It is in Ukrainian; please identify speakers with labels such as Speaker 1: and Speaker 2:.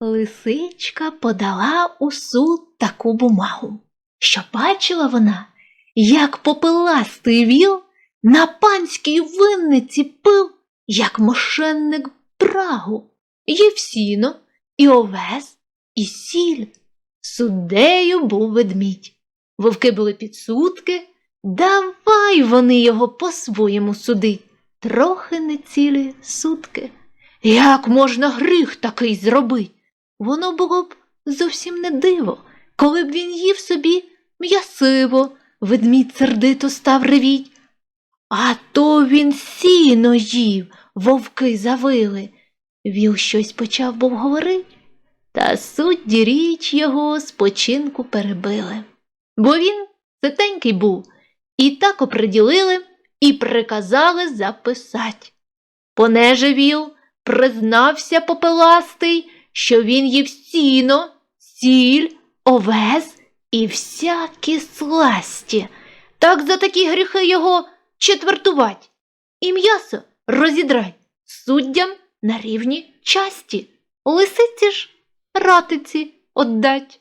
Speaker 1: Лисичка подала у суд таку бумагу, що бачила вона, як попеластий віл на панській винниці пив, як мошенник брагу, їв сіно, і овес, і сіль. Суддею був ведмідь. Вовки були підсудки, давай вони його по-своєму судить, трохи не цілі сутки. Як можна гріх такий зробить? Воно було б зовсім не диво, коли б він їв собі м'ясиво, ведмідь сердито став ревіть. А то він сіно їв, вовки завили. Віл щось почав був говорить, та судді річ його спочинку перебили. Бо він ситенький був, і так оприділили і приказали записать. Понеже віл признався попеластий, що він їв сіно, сіль, овес і всякі сласті. Так за такі гріхи його четвертувать, і м'ясо розідрать суддям на рівні часті, лисиці ж ратиці отдать.